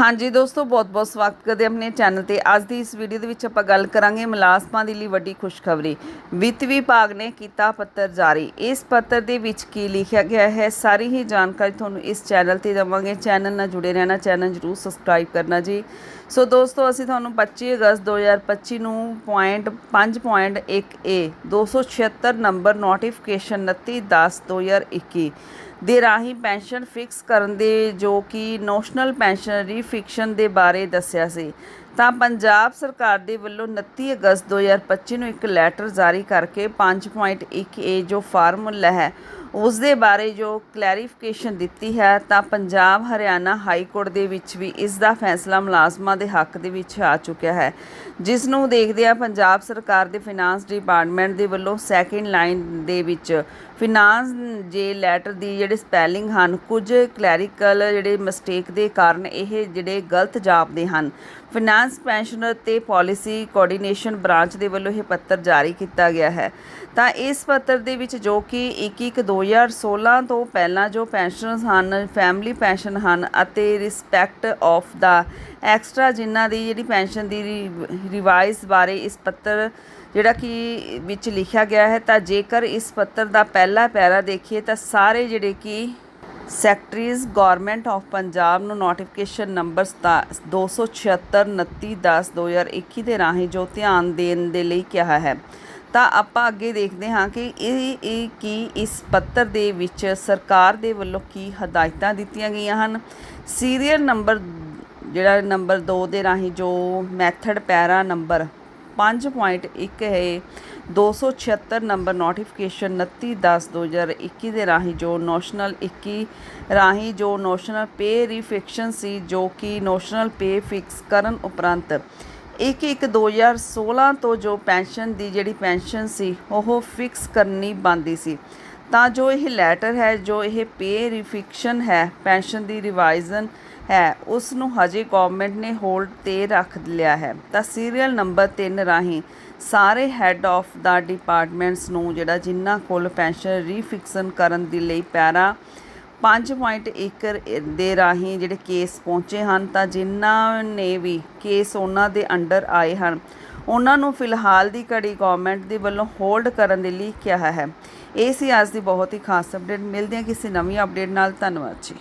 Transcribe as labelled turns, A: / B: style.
A: ਹਾਂਜੀ ਦੋਸਤੋ, ਬਹੁਤ-ਬਹੁਤ ਸਵਾਗਤ ਕਰਦੇ ਆਪਣੇ ਚੈਨਲ ਤੇ। ਅੱਜ ਦੀ ਇਸ ਵੀਡੀਓ ਦੇ ਵਿੱਚ ਆਪਾਂ ਗੱਲ ਕਰਾਂਗੇ ਮੁਲਾਜ਼ਮਾਂ ਦੇ ਲਈ ਵੱਡੀ ਖੁਸ਼ਖਬਰੀ। ਵਿੱਤ ਵਿਭਾਗ ਨੇ ਕੀਤਾ ਪੱਤਰ ਜਾਰੀ। ਇਸ ਪੱਤਰ ਦੇ ਵਿੱਚ ਕੀ ਲਿਖਿਆ ਗਿਆ ਹੈ, ਸਾਰੀ ਹੀ ਜਾਣਕਾਰੀ ਤੁਹਾਨੂੰ ਇਸ ਚੈਨਲ ਤੇ ਦੇਵਾਂਗੇ। ਚੈਨਲ ਨਾਲ ਜੁੜੇ ਰਹਿਣਾ, ਚੈਨਲ ਜਰੂਰ ਸਬਸਕ੍ਰਾਈਬ ਕਰਨਾ ਜੀ। ਸੋ ਦੋਸਤੋ, ਅਸੀਂ ਤੁਹਾਨੂੰ 25 ਅਗਸਤ 2025 ਨੂੰ ਪੁਆਇੰਟ 5.1 ਏ 276 ਨੰਬਰ ਨੋਟੀਫਿਕੇਸ਼ਨ 29 10 2021 ਦੇ ਰਾਹੀਂ ਪੈਨਸ਼ਨ ਫਿਕਸ ਕਰਨ ਦੇ ਜੋ ਕਿ ਨੈਸ਼ਨਲ ਪੈਨਸ਼ਨ ਫਿਕਸ਼ਨ ਦੇ ਬਾਰੇ ਦੱਸਿਆ ਸੀ। ਤਾਂ ਪੰਜਾਬ ਸਰਕਾਰ ਦੇ ਵੱਲੋਂ 29 ਅਗਸਤ 2025 ਨੂੰ ਇੱਕ ਲੈਟਰ ਜਾਰੀ ਕਰਕੇ 5.1 ਏ ਜੋ ਫਾਰਮੂਲਾ ਹੈ ਉਸ ਦੇ ਬਾਰੇ ਜੋ ਕਲੈਰੀਫਿਕੇਸ਼ਨ ਦਿੱਤੀ ਹੈ, ਤਾਂ ਪੰਜਾਬ ਹਰਿਆਣਾ ਹਾਈ ਕੋਰਟ ਦੇ ਵਿੱਚ ਵੀ ਇਸ ਦਾ ਫੈਸਲਾ ਮੁਲਾਜ਼ਮਾਂ ਦੇ ਹੱਕ ਦੇ ਵਿੱਚ ਆ ਚੁੱਕਿਆ ਹੈ। ਜਿਸ ਨੂੰ ਦੇਖਦੇ ਆ, ਪੰਜਾਬ ਸਰਕਾਰ ਦੇ ਫਾਈਨਾਂਸ ਡਿਪਾਰਟਮੈਂਟ ਦੇ ਵੱਲੋਂ ਸੈਕਿੰਡ ਲਾਈਨ ਦੇ ਵਿੱਚ ਫਿਨਾਂਸ ਜੇ ਲੈਟਰ ਦੀ ਜਿਹੜੇ ਸਪੈਲਿੰਗ ਹਨ, ਕੁਝ ਕਲੈਰੀਕਲ ਜਿਹੜੇ ਮਿਸਟੇਕ ਦੇ ਕਾਰਨ ਇਹ ਜਿਹੜੇ ਗਲਤ ਜਾਪਦੇ ਹਨ। ਫਾਈਨਾਂਸ ਪੈਨਸ਼ਨਰ ਤੇ ਪਾਲਿਸੀ ਕੋਆਰਡੀਨੇਸ਼ਨ ਬ੍ਰਾਂਚ ਦੇ ਵੱਲੋਂ ਇਹ ਪੱਤਰ ਜਾਰੀ ਕੀਤਾ ਗਿਆ ਹੈ। ਤਾਂ ਇਸ ਪੱਤਰ ਦੇ ਵਿੱਚ ਜੋ ਕਿ 21/2016 ਤੋਂ ਪਹਿਲਾਂ ਜੋ ਪੈਨਸ਼ਨਰਸ ਹਨ ਫੈਮਿਲੀ ਪੈਨਸ਼ਨ ਹਨ ਅਤੇ ਰਿਸਪੈਕਟ ਆਫ ਦਾ ਐਕਸਟਰਾ ਜਿਨ੍ਹਾਂ ਦੀ ਜਿਹੜੀ ਪੈਨਸ਼ਨ ਦੀ ਰਿਵਾਈਜ਼ ਬਾਰੇ ਇਸ ਪੱਤਰ ਜਿਹੜਾ ਕਿ ਵਿੱਚ ਲਿਖਿਆ ਗਿਆ ਹੈ, ਤਾਂ ਜੇਕਰ ਇਸ ਪੱਤਰ ਦਾ ਪਹਿਲਾ ਪੈਰਾ ਦੇਖੀਏ, ਤਾਂ ਸਾਰੇ ਜਿਹੜੇ ਕਿ ਸੈਕਟਰੀਜ਼, ਗਵਰਨਮੈਂਟ ਆਫ ਪੰਜਾਬ ਨੂੰ ਨੋਟੀਫਿਕੇਸ਼ਨ ਨੰਬਰ 276 ਦੇ ਰਾਹੀਂ ਜੋ ਧਿਆਨ ਦੇਣ ਦੇ ਲਈ ਕਿਹਾ ਹੈ। ਤਾਂ ਆਪਾਂ ਅੱਗੇ ਦੇਖਦੇ ਹਾਂ ਕਿ ਇਹ ਇਹ ਕੀ ਇਸ ਪੱਤਰ ਦੇ ਵਿੱਚ ਸਰਕਾਰ ਦੇ ਵੱਲੋਂ ਕੀ ਹਦਾਇਤਾਂ ਦਿੱਤੀਆਂ ਗਈਆਂ ਹਨ? ਸੀਰੀਅਲ ਨੰਬਰ, ਜਿਹੜਾ ਨੰਬਰ 2 ਦੇ ਰਾਹੀਂ ਜੋ ਮੈਥਡ ਪੈਰਾ ਨੰਬਰ 5.1 ਹੈ। 276 ਨੰਬਰ ਨੋਟੀਫਿਕੇਸ਼ਨ 29/10/2021 ਦੇ ਰਾਹੀਂ ਜੋ ਨੈਸ਼ਨਲ 21 ਰਾਹੀਂ ਜੋ ਨੈਸ਼ਨਲ ਪੇ ਰੀਫਿਕਸ਼ਨ ਸੀ, ਜੋ ਕਿ ਨੈਸ਼ਨਲ ਪੇ ਫਿਕਸ ਕਰਨ ਉਪਰੰਤ 1/1/2016 ਤੋਂ ਜੋ ਪੈਨਸ਼ਨ ਦੀ ਜਿਹੜੀ ਪੈਨਸ਼ਨ ਸੀ, ਉਹ ਫਿਕਸ ਕਰਨੀ ਬੰਦੀ ਸੀ। ਤਾਂ ਜੋ ਇਹ ਲੈਟਰ ਹੈ, ਜੋ ਇਹ ਪੇ ਰਿਫਿਕਸ਼ਨ ਹੈ ਪੈਨਸ਼ਨ ਦੀ ਰਿਵਾਈਜ਼ਨ ਹੈ, ਉਸ ਨੂੰ ਹਜੇ ਗਵਰਨਮੈਂਟ ਨੇ ਹੋਲਡ ਤੇ ਰੱਖ ਲਿਆ ਹੈ। ਤਾਂ ਸੀਰੀਅਲ ਨੰਬਰ 3 ਰਾਹੀਂ ਸਾਰੇ ਹੈੱਡ ਆਫ ਦਾ ਡਿਪਾਰਟਮੈਂਟਸ ਨੂੰ ਜਿਹੜਾ ਜਿਨ੍ਹਾਂ ਕੋਲ ਪੈਨਸ਼ਨ ਰੀਫਿਕਸ਼ਨ ਕਰਨ ਦੇ ਲਈ ਪੈਰਾ 5.1 ਦੇ ਰਾਹੀਂ ਜਿਹੜੇ ਕੇਸ ਪਹੁੰਚੇ ਹਨ, ਤਾਂ ਜਿਨ੍ਹਾਂ ਨੇ ਵੀ ਕੇਸ ਉਹਨਾਂ ਦੇ ਅੰਡਰ ਆਏ ਹਨ ਉਹਨਾਂ ਨੂੰ ਫਿਲਹਾਲ ਦੀ ਘੜੀ ਗਵਰਨਮੈਂਟ ਦੇ ਵੱਲੋਂ ਹੋਲਡ ਕਰਨ ਦੇ ਲਈ ਕਿਹਾ ਹੈ। ਇਹ ਸੀ ਅੱਜ ਦੀ ਬਹੁਤ ਹੀ ਖਾਸ ਅਪਡੇਟ ਮਿਲਦੇ ਹਾਂ ਕਿਸੇ ਨਵੀਂ ਅਪਡੇਟ ਨਾਲ। ਧੰਨਵਾਦ ਜੀ।